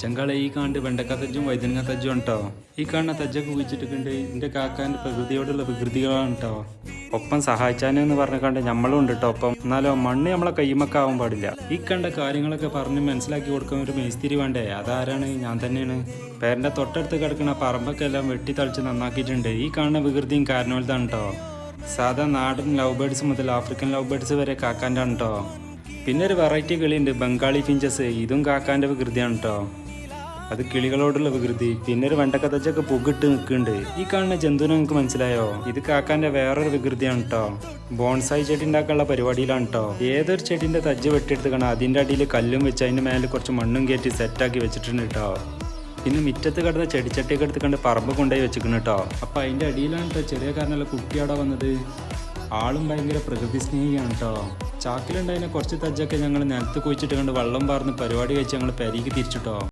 ചെങ്കാളെ ഈ കാണ്ട് വെണ്ടക്ക തജ്ജും വൈദ്യനങ്ങ തജ്ജും ഉണ്ടോ ഈ കാണുന്ന തജ്ജൊക്കെ കുഴിച്ചിട്ടുണ്ട് എന്റെ കാക്കാന്റെ പ്രകൃതിയോടുള്ള വികൃതികളാണ് കേട്ടോ ഒപ്പം സഹായിച്ചാനെന്ന് പറഞ്ഞ കണ്ട് നമ്മളും ഉണ്ട് കേട്ടോ ഒപ്പം എന്നാലോ മണ്ണ് നമ്മളെ കൈമക്കാവാൻ പാടില്ല. ഈ കണ്ട കാര്യങ്ങളൊക്കെ പറഞ്ഞ് മനസ്സിലാക്കി കൊടുക്കാൻ ഒരു മേസ്തിരി വേണ്ടേ? അതാരാണ്? ഞാൻ തന്നെയാണ്. പേരന്റെ തൊട്ടടുത്ത് കിടക്കുന്ന പറമ്പൊക്കെ എല്ലാം വെട്ടി തളിച്ച് നന്നാക്കിയിട്ടുണ്ട്. ഈ കാണുന്ന വികൃതിയും കാരണവൽതാണ് കേട്ടോ സാധാ നാടൻ ലവ് ബേർഡ്സ് മുതൽ ആഫ്രിക്കൻ ലവ് ബേർഡ്സ് വരെ കാക്കാന്റെ ആണ് കേട്ടോ പിന്നെ ഒരു വെറൈറ്റി കിളിയുണ്ട് ബംഗാളി ഫിഞ്ചസ്. ഇതും കാക്കാന്റെ വികൃതിയാണ് കേട്ടോ അത് കിളികളോടുള്ള വികൃതി. പിന്നെ ഒരു വെണ്ടക്കത്തച്ചൊക്കെ പുകിട്ട് നിൽക്കുന്നുണ്ട്. ഈ കാണുന്ന ജന്തുവിനെ നിങ്ങൾക്ക് മനസ്സിലായോ? ഇത് കാക്കാന്റെ വേറൊരു വികൃതിയാണ് കേട്ടോ ബോൺസായി ചെടി ഉണ്ടാക്കാനുള്ള പരിപാടിയിലാണ് കേട്ടോ ഏതൊരു ചെടിന്റെ തജ്ജ് വെട്ടിയെടുത്ത് കാണാം അതിന്റെ അടിയിൽ കല്ലും വെച്ച് അതിന്റെ മേലെ കുറച്ച് മണ്ണും കയറ്റി സെറ്റാക്കി വെച്ചിട്ടുണ്ട് കേട്ടോ പിന്നെ മുറ്റത്ത് കിടന്ന ചെടിച്ചട്ടിയൊക്കെ എടുത്ത് കണ്ട് പറമ്പ് കൊണ്ടുപോയി വെച്ചിരിക്കുന്നു കേട്ടോ അപ്പൊ അതിന്റെ അടിയിലാണ് കേട്ടോ ചെറിയ കാരണമല്ല കുട്ടി അവിടെ വന്നത്. ആളും ഭയങ്കര പ്രകൃതി സ്നേഹിയാണ് കേട്ടോ ചാക്കിലുണ്ടായിരുന്ന കുറച്ച് തജ്ജൊക്കെ ഞങ്ങൾ നിലത്ത് കുഴിച്ചിട്ട് കണ്ട് വെള്ളം പാർന്ന് പരിപാടി കഴിച്ച് ഞങ്ങൾ പെരിക്ക് തിരിച്ചിട്ടോ